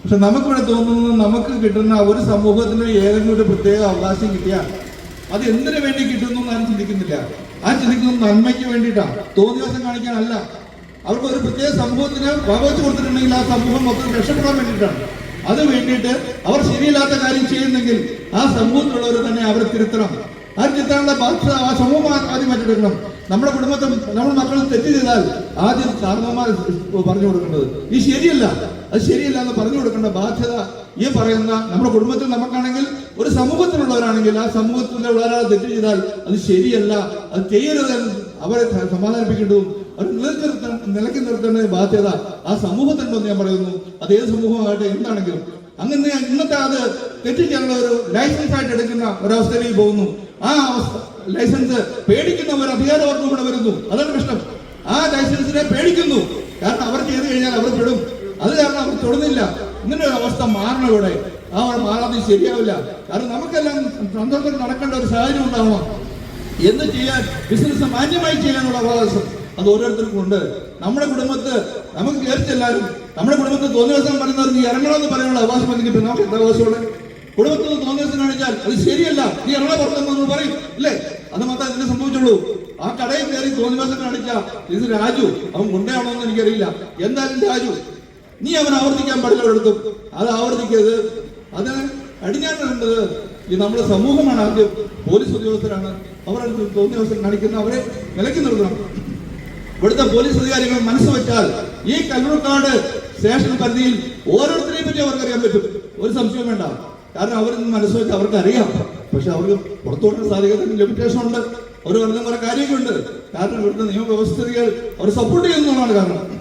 പക്ഷെ നമുക്കിവിടെ തോന്നുന്നത് നമുക്ക് കിട്ടുന്ന ഒരു സമൂഹത്തിന് ഏതെങ്കിലും ഒരു പ്രത്യേക അവകാശം കിട്ടിയാൽ അത് എന്തിനു വേണ്ടി കിട്ടുന്നു ആരും ചിന്തിക്കുന്നില്ല. ആ ചിന്തിക്കുന്നത് നന്മയ്ക്ക് വേണ്ടിയിട്ടാണ്. തോന്നിവാസം കാണിക്കാനല്ല. അവർക്ക് ഒരു പ്രത്യേക സമൂഹത്തിന് വകവെച്ച് കൊടുത്തിട്ടുണ്ടെങ്കിൽ ആ സമൂഹം മൊത്തം രക്ഷപ്പെടാൻ വേണ്ടിയിട്ടാണ്. അത് വേണ്ടിയിട്ട് അവർ ശരിയില്ലാത്ത കാര്യം ചെയ്യുന്നെങ്കിൽ ആ സമൂഹത്തിലുള്ളവർ തന്നെ അവരെ തിരുത്തണം. ആ തിരുത്താനുള്ള ബാധ്യത ആ സമൂഹം ആദ്യം ഏറ്റെടുക്കണം നമ്മുടെ കുടുംബത്തിൽ നമ്മുടെ മക്കൾ തെറ്റ് ചെയ്താൽ ആദ്യം കാരണവന്മാർ പറഞ്ഞു കൊടുക്കേണ്ടത്. ഈ ശരിയല്ല. അത് ശരിയല്ല എന്ന് പറഞ്ഞു കൊടുക്കേണ്ട ബാധ്യത ഈ പറയുന്ന നമ്മുടെ കുടുംബത്തിൽ നമുക്കാണെങ്കിൽ ഒരു സമൂഹത്തിലുള്ളവരാണെങ്കിൽ ആ സമൂഹത്തിലുള്ള ഒരാൾ തെറ്റ് ചെയ്താൽ അത് ശരിയല്ല. അത് ചെയ്യരുത് അവരെ സമാധാനിപ്പിക്കേണ്ടതും അവർ നിലനിർത്തി നിർത്തേണ്ട നിലക്കി നിർത്തേണ്ട ബാധ്യത ആ സമൂഹത്തിനുണ്ടെന്ന് ഞാൻ പറയുന്നു. അത് ഏത് സമൂഹമാകട്ടെ എന്താണെങ്കിലും. അങ്ങനെ ഇന്നത്തെ അത് തെറ്റിക്കാനുള്ള ഒരു ലൈസൻസ് ആയിട്ട് എടുക്കുന്ന ഒരവസ്ഥയിലേക്ക് പോകുന്നു. ആ ലൈസൻസ് പേടിക്കുന്ന ഒരു അധികാരവർഗം ഇവിടെ വരുന്നു. അതാണ് പ്രശ്നം. ആ ലൈസൻസിനെ പേടിക്കുന്നു. കാരണം അവർ ചെയ്ത് കഴിഞ്ഞാൽ അവർ പെടും. അത് കാരണം അവർ തൊടുന്നില്ല. ഇങ്ങനെ ഒരു അവസ്ഥ മാറണം ഇവിടെ. ആ മാറാതെ ശരിയാവില്ല. കാരണം നമുക്കെല്ലാം സന്തോഷത്തിൽ നടക്കേണ്ട ഒരു സാഹചര്യം ഉണ്ടാവണം. എന്ത് ചെയ്യാൻ? ബിസിനസ് മാന്യമായി ചെയ്യാനുള്ള അവകാശം അത് ഓരോരുത്തർക്കും ഉണ്ട്. നമ്മുടെ കുടുംബത്ത് നമുക്ക് കയറി ചെല്ലാനും നമ്മുടെ കുടുംബത്തിൽ തോന്നിയ ദിവസം പറയുന്നവർ നീ ഇറങ്ങണമെന്ന് പറയാനുള്ള അവകാശം എനിക്ക് നമുക്ക് എന്താ അവകാശമുള്ളത് തോന്നിയ ദിവസം കാണിച്ചാൽ അത് ശരിയല്ല. നീ എറണാകുളത്തെന്ന് പറയും. ഇല്ലേ? അത് മാത്രമേ ഇതിനെ സംഭവിച്ചുള്ളൂ ആ കടയിൽ കയറി തോന്നിവാസം കാണിച്ച ഇത് രാജു. അവൻ കൊണ്ടയാണോ എന്ന് എനിക്കറിയില്ല. എന്തായാലും രാജു നീ അവൻ ആവർത്തിക്കാൻ പാടില്ല ഒരിടത്തും. അത് ആവർത്തിക്കരുത്. അത് അടിഞ്ഞാണ്ടത് ഈ നമ്മുടെ സമൂഹമാണ് ആദ്യം. പോലീസ് ഉദ്യോഗസ്ഥരാണ്. അവരടുത്ത് തോന്നിയ ദിവസം കാണിക്കുന്ന അവരെ നിലയ്ക്ക് നിർത്തണം. ഇവിടുത്തെ പോലീസ് അധികാരികൾ മനസ്സ് വെച്ചാൽ ഈ കല്ലൂർക്കാട് സ്റ്റേഷൻ പരിധിയിൽ ഓരോരുത്തരെയും പറ്റി അവർക്കറിയാൻ പറ്റും. ഒരു സംശയം വേണ്ട. കാരണം അവർ മനസ്സ് വെച്ച് അവർക്ക് അറിയാം. പക്ഷെ അവർക്ക് പുറത്തോട്ട് സാധിക്കുന്ന ലിമിറ്റേഷൻ ഉണ്ട്. അവർ പറഞ്ഞ കുറെ കാര്യമൊക്കെ ഉണ്ട്. കാരണം ഇവിടുത്തെ നിയമവ്യവസ്ഥകൾ അവർ സപ്പോർട്ട് ചെയ്യുന്നതാണ് കാരണം.